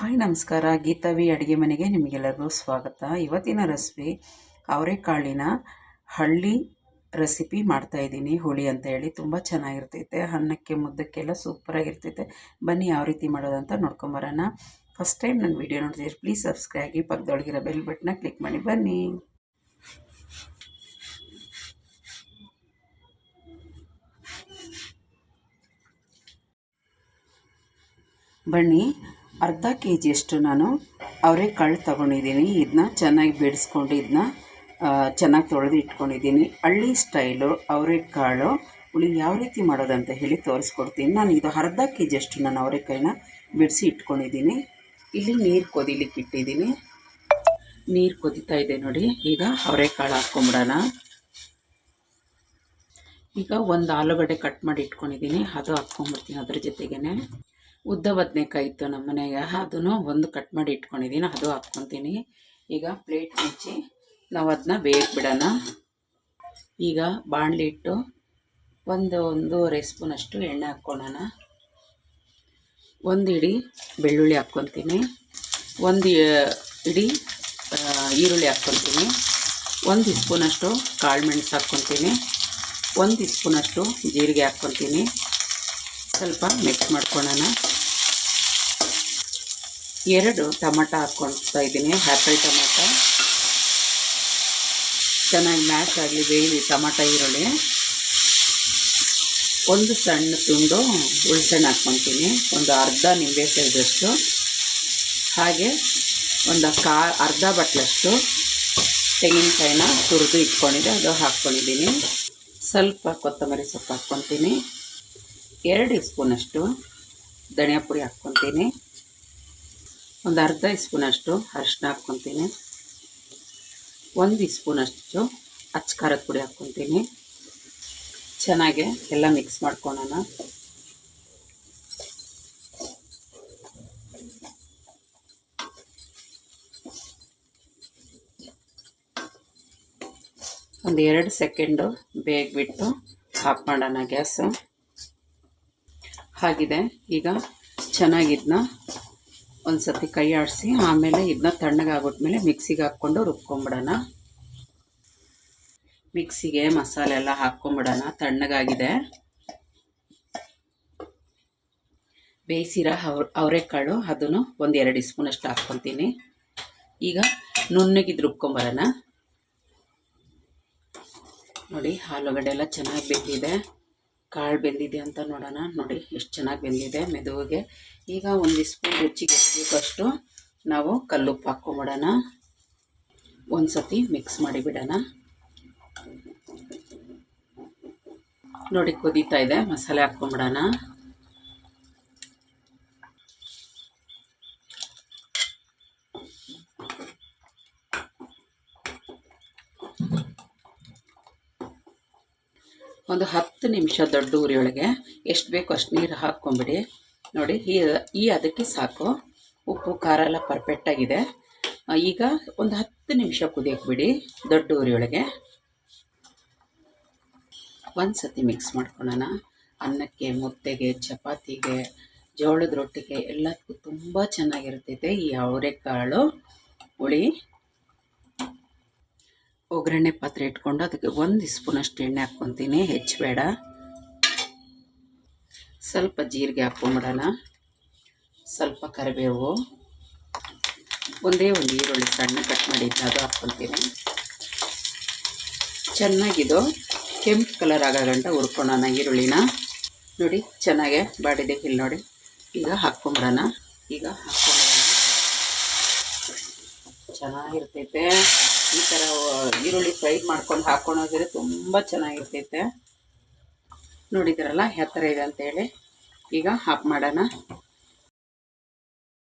Hi ನಮಸ್ಕಾರ ಗೀತಾವಿ ಅಡುಗೆ ಮನೆಗೆ ನಿಮಗೆಲ್ಲರಿಗೂ ಸ್ವಾಗತ. ಇವತ್ತಿನ ರೆಸಿಪಿ ಅವರೆಕಾಳಿನ ಹಳ್ಳಿ ರೆಸಿಪಿ ಮಾಡ್ತಾಯಿದ್ದೀನಿ ಹುಳಿ ಅಂತ ಹೇಳಿ ತುಂಬ ಚೆನ್ನಾಗಿರ್ತೈತೆ. ಅನ್ನಕ್ಕೆ ಮುದ್ದಕ್ಕೆಲ್ಲ ಸೂಪರಾಗಿರ್ತೈತೆ ಬನ್ನಿ ಯಾವ ರೀತಿ ಮಾಡೋದಂತ ನೋಡ್ಕೊಂಬರೋಣ ಫಸ್ಟ್ ಟೈಮ್ ನನ್ನ ವೀಡಿಯೋ ನೋಡ್ತಿದ್ದೀರಿ ಪ್ಲೀಸ್ ಸಬ್ಸ್ಕ್ರೈಬ್ ಪಕ್ಕದೊಳಗಿರೋ ಬೆಲ್ ಬಟನ್ನ ಕ್ಲಿಕ್ ಮಾಡಿ. ಬನ್ನಿ. ಬನ್ನಿ. ಅರ್ಧ ಕೆ ಜಿಯಷ್ಟು ನಾನು ಅವರೆಕಾಳು ತೊಗೊಂಡಿದ್ದೀನಿ. ಇದನ್ನ ಚೆನ್ನಾಗಿ ಬಿಡಿಸ್ಕೊಂಡು ಇದನ್ನ ಚೆನ್ನಾಗಿ ತೊಳೆದು ಇಟ್ಕೊಂಡಿದ್ದೀನಿ. ಹಳ್ಳಿ ಸ್ಟೈಲು ಅವರೆಕಾಳು ಹುಳಿ ಯಾವ ರೀತಿ ಮಾಡೋದಂತ ಹೇಳಿ ತೋರಿಸ್ಕೊಡ್ತೀನಿ. ನಾನು ಇದು ಅರ್ಧ ಕೆ ಜಿಯಷ್ಟು ನಾನು ಅವರೆಕಾಯಿನ ಬಿಡಿಸಿ ಇಟ್ಕೊಂಡಿದ್ದೀನಿ. ಇಲ್ಲಿ ನೀರು ಕೊದಿಲಿಕ್ಕೆ ಇಟ್ಟಿದ್ದೀನಿ. ನೀರು ಕೊದಿತಾ ಇದೆ ನೋಡಿ. ಈಗ ಅವರೆಕಾಳು ಹಾಕ್ಕೊಂಬಿಡೋಣ ಈಗ ಒಂದು ಆಲೂಗಡ್ಡೆ ಕಟ್ ಮಾಡಿ ಇಟ್ಕೊಂಡಿದ್ದೀನಿ. ಅದು ಹಾಕ್ಕೊಂಬಿಡ್ತೀನಿ ಅದ್ರ ಜೊತೆಗೇ ಉದ್ದ ಬದನೆಕಾಯಿ ಇತ್ತು ನಮ್ಮ ಮನೆಗೆ. ಅದನ್ನು ಒಂದು ಕಟ್ ಮಾಡಿ ಇಟ್ಕೊಂಡಿದ್ದೀನಿ ಅದು ಹಾಕ್ಕೊತೀನಿ. ಈಗ ಪ್ಲೇಟ್ ಮುಚ್ಚಿ ನಾವು ಅದನ್ನ ಬೇಯಕ್ಕೆ ಬಿಡೋಣ. ಈಗ ಬಾಣಲಿ ಇಟ್ಟು ಒಂದು ಒಂದೂವರೆ ಸ್ಪೂನಷ್ಟು ಎಣ್ಣೆ ಹಾಕ್ಕೊಳ್ಳೋಣ. ಒಂದು ಇಡಿ ಬೆಳ್ಳುಳ್ಳಿ ಹಾಕ್ಕೊತೀನಿ. ಒಂದು ಇಡಿ ಈರುಳ್ಳಿ ಹಾಕ್ಕೊತೀನಿ. ಒಂದು ಸ್ಪೂನಷ್ಟು ಕಾಳು ಮೆಣಸು ಹಾಕ್ಕೊತೀನಿ. ಒಂದು ಸ್ಪೂನಷ್ಟು ಜೀರಿಗೆ ಹಾಕ್ಕೊತೀನಿ. ಸ್ವಲ್ಪ ಮಿಕ್ಸ್ ಮಾಡ್ಕೊಳ್ಳೋಣ ಎರಡು ಟೊಮಟ ಹಾಕ್ಕೊಳ್ತಾ ಇದ್ದೀನಿ ಆ್ಯಪಲ್ ಟೊಮಟ. ಚೆನ್ನಾಗಿ ಮ್ಯಾಶ್ ಆಗಲಿ, ಬೇಯಲಿ, ಟೊಮಟ, ಈರುಳ್ಳಿ. ಒಂದು ಸಣ್ಣ ತುಂಡು ಉಳ್ಸೆಣ್ಣು ಹಾಕ್ಕೊತೀನಿ ಒಂದು ಅರ್ಧ ನಿಂಬೆ ಸೇರಿದಷ್ಟು ಹಾಗೆ ಒಂದು ಕಾ, ಅರ್ಧ ಬಟ್ಲಷ್ಟು ತೆಂಗಿನಕಾಯಿನ ತುರಿದು ಇಟ್ಕೊಂಡಿದ್ದೆ, ಅದು ಹಾಕ್ಕೊಂಡಿದ್ದೀನಿ. ಸ್ವಲ್ಪ ಕೊತ್ತಂಬರಿ ಸೊಪ್ಪು ಹಾಕ್ಕೊತೀನಿ ಎರಡು ಸ್ಪೂನಷ್ಟು ಧನಿಯಾ ಪುಡಿ ಹಾಕ್ಕೊತೀನಿ. ಒಂದು ಅರ್ಧ ಸ್ಪೂನಷ್ಟು ಅರಿಶಿನ ಹಾಕ್ಕೊತೀನಿ. ಒಂದು ಸ್ಪೂನಷ್ಟು ಅಚ್ಚ ಖಾರದ ಪುಡಿ ಹಾಕ್ಕೊತೀನಿ. ಚೆನ್ನಾಗೆ ಎಲ್ಲ ಮಿಕ್ಸ್ ಮಾಡ್ಕೊಳೋಣ ಒಂದು ಎರಡು ಸೆಕೆಂಡು ಬೇಗ ಬಿಟ್ಟು ಆಫ್ ಮಾಡೋಣ ಗ್ಯಾಸು. ಆಗಿದೆ ಈಗ ಚೆನ್ನಾಗಿದ್ನ ಒಂದು ಸತಿ ಕೈ ಆಡಿಸಿ, ಆಮೇಲೆ ಇದನ್ನ ತಣ್ಣಗಾಗ್ಬಿಟ್ಮೇಲೆ ಮಿಕ್ಸಿಗೆ ಹಾಕ್ಕೊಂಡು ರುಬ್ಕೊಂಬಿಡೋಣ. ಮಿಕ್ಸಿಗೆ ಮಸಾಲೆ ಎಲ್ಲ ಹಾಕ್ಕೊಂಬಿಡೋಣ. ತಣ್ಣಗಾಗಿದೆ. ಬೇಯಿಸಿರೋ ಅವ್ರ ಅವರೆಕಾಳು ಅದನ್ನು ಒಂದು ಎರಡು ಸ್ಪೂನಷ್ಟು ಹಾಕ್ಕೊತೀನಿ ಈಗ ನುಣ್ಣಗಿದ್ದು ರುಬ್ಕೊಂಬರೋಣ. ನೋಡಿ, ಆಲೂಗಡ್ಡೆ ಎಲ್ಲ ಚೆನ್ನಾಗಿ ಬೆಂದಿದೆ. ಕಾಳು ಬೆಂದಿದೆ ಅಂತ ನೋಡೋಣ. ನೋಡಿ, ಎಷ್ಟು ಚೆನ್ನಾಗಿ ಬೆಂದಿದೆ ಮೆದುವಿಗೆ. ಈಗ ಒಂದು ಸ್ಪೂನ್ ರುಚಿಗೆ ಬೇಕಷ್ಟು ನಾವು ಕಲ್ಲುಪ್ಪು ಹಾಕ್ಕೊಂಬಿಡೋಣ. ಒಂದು ಸತಿ ಮಿಕ್ಸ್ ಮಾಡಿಬಿಡೋಣ ನೋಡಿ, ಕುದೀತಾ ಇದೆ. ಮಸಾಲೆ ಹಾಕ್ಕೊಂಬಿಡೋಣ. ಒಂದು ಹತ್ತು ನಿಮಿಷ ದೊಡ್ಡ ಉರಿಯೊಳಗೆ ಎಷ್ಟು ಬೇಕು ಅಷ್ಟು ನೀರು ಹಾಕ್ಕೊಂಬಿಡಿ. ನೋಡಿ, ಈ ಅದಕ್ಕೆ ಸಾಕು. ಉಪ್ಪು, ಖಾರ ಎಲ್ಲ ಪರ್ಫೆಕ್ಟಾಗಿದೆ ಈಗ ಒಂದು ಹತ್ತು ನಿಮಿಷ ಕುದಿಯಕ್ಕೆ ಬಿಡಿ ದೊಡ್ಡ ಉರಿಯೊಳಗೆ ಒಂದು ಸತಿ ಮಿಕ್ಸ್ ಮಾಡ್ಕೊಳ್ಳೋಣ. ಅನ್ನಕ್ಕೆ, ಮುದ್ದೆಗೆ, ಚಪಾತಿಗೆ, ಜೋಳದ ರೊಟ್ಟಿಗೆ ಎಲ್ಲದಕ್ಕೂ ತುಂಬ ಚೆನ್ನಾಗಿರ್ತೈತೆ ಈ ಅವರೆಕಾಳು, ಹುಳಿ ಒಗ್ಗರಣೆ ಪಾತ್ರೆ ಇಟ್ಕೊಂಡು ಅದಕ್ಕೆ ಒಂದು ಸ್ಪೂನಷ್ಟು ಎಣ್ಣೆ ಹಾಕ್ಕೊತೀನಿ ಹೆಚ್ಚು ಬೇಡ ಸ್ವಲ್ಪ ಜೀರಿಗೆ ಹಾಕ್ಕೊಂಬಿಡೋಣ. ಸ್ವಲ್ಪ ಕರಿಬೇವು. ಒಂದೇ ಒಂದು ಈರುಳ್ಳಿ ಸಣ್ಣ ಕಟ್ ಮಾಡಿದ್ದು ಅದು ಹಾಕ್ಕೊತೀನಿ. ಚೆನ್ನಾಗಿದು ಕೆಂಪು ಕಲರ್ ಆಗೋ ಗಂಟ ಹುರ್ಕೊಳೋಣ ಈರುಳ್ಳಿನ. ನೋಡಿ, ಚೆನ್ನಾಗೆ ಬಾಡಿದೆ ಇಲ್ಲಿ ನೋಡಿ. ಈಗ ಹಾಕ್ಕೊಂಬಿಡೋಣ. ಈಗ ಹಾಕ್ಕೊಂಬಿಡೋಣ. ಚೆನ್ನಾಗಿರ್ತೈತೆ. ಈ ಥರ ಈರುಳ್ಳಿ ಫ್ರೈ ಮಾಡ್ಕೊಂಡು ಹಾಕ್ಕೊಂಡೋದ್ರೆ ತುಂಬ ಚೆನ್ನಾಗಿರ್ತೈತೆ. ನೋಡಿದ್ರಲ್ಲ, ಯಾವ ಥರ ಇದೆ ಅಂತೇಳಿ ಈಗ ಹಾಫ್ ಮಾಡೋಣ.